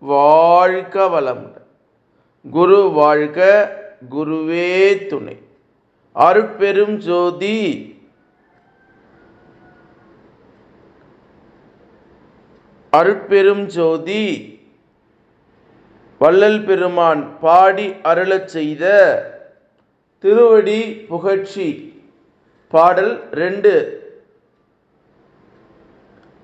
வாழ்க வளமுடன். குரு வாழ்க குருவே துணை. அருட்பெரும் ஜோதி. அருட்பெரும் ஜோதி. வள்ளல் பெருமான் பாடி அருளச் செய்த திருவடி புகழ்ச்சி. பாடல் ரெண்டு.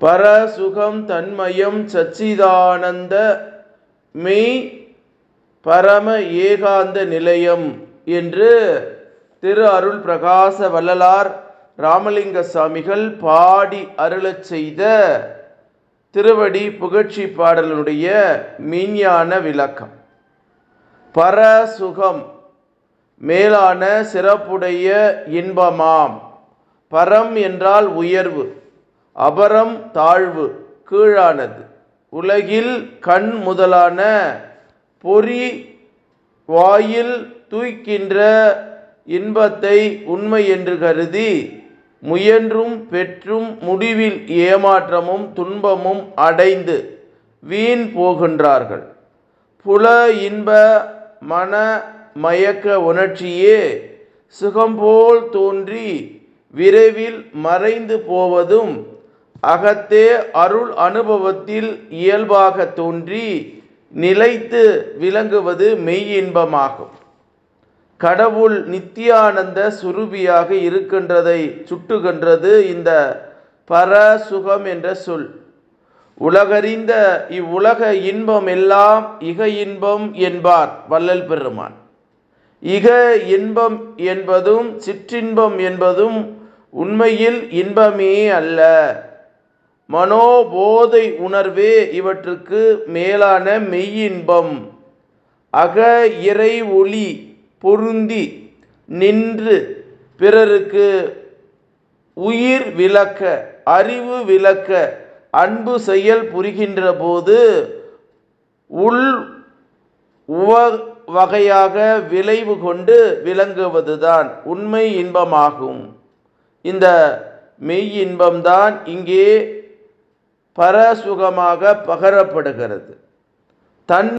பரசுகம் தன்மயம் சச்சிதானந்த மெய் பரம ஏகாந்த நிலையம் என்று திரு அருள் பிரகாச வள்ளலார் ராமலிங்க சாமிகள் பாடி அருளச் செய்த திருவடி புகழ்ச்சி பாடலினுடைய மின்ஞான விளக்கம். பரசுகம் மேலான சிறப்புடைய இன்பமாம். பரம் என்றால் உயர்வு. அபரம் தாழ்வு கீழானது. உலகில் கண் முதலான பொறி வாயில் தூய்க்கின்ற இன்பத்தை உண்மை என்று கருதி முயன்றும் பெற்றும் முடிவில் ஏமாற்றமும் துன்பமும் அடைந்து வீண் போகின்றார்கள். புல இன்ப மன மயக்க உணர்ச்சியே சுகம்போல் தோன்றி விரைவில் மறைந்து போவதும் அகத்தே அருள் அனுபவத்தில் இயல்பாக தோன்றி நிலைத்து விளங்குவது மெய் இன்பமாகும் கடவுள் நித்தியானந்த சுரூபியாக இருக்கின்றதை சுட்டுகின்றது இந்த பர சுகம் என்ற சொல். உலகறிந்த இவ்வுலக இன்பம் எல்லாம் இக இன்பம் என்பார் வள்ளல் பெருமான். இக இன்பம் என்பதும் சிற்றின்பம் என்பதும் உண்மையில் இன்பமே அல்ல. மனோபோதை உணர்வே இவற்றுக்கு மேலான மெய்யின்பம். அக இறை ஒளி பொருந்தி நின்று பிறருக்கு உயிர் விளக்க அறிவு விளக்க அன்பு செயல் புரிகின்ற போது உள் உவ வகையாக விளைவு கொண்டு விளங்குவதுதான் உண்மை இன்பமாகும். இந்த மெய் இன்பம்தான் இங்கே பரசுகமாக பகரப்படுகிறது. தன்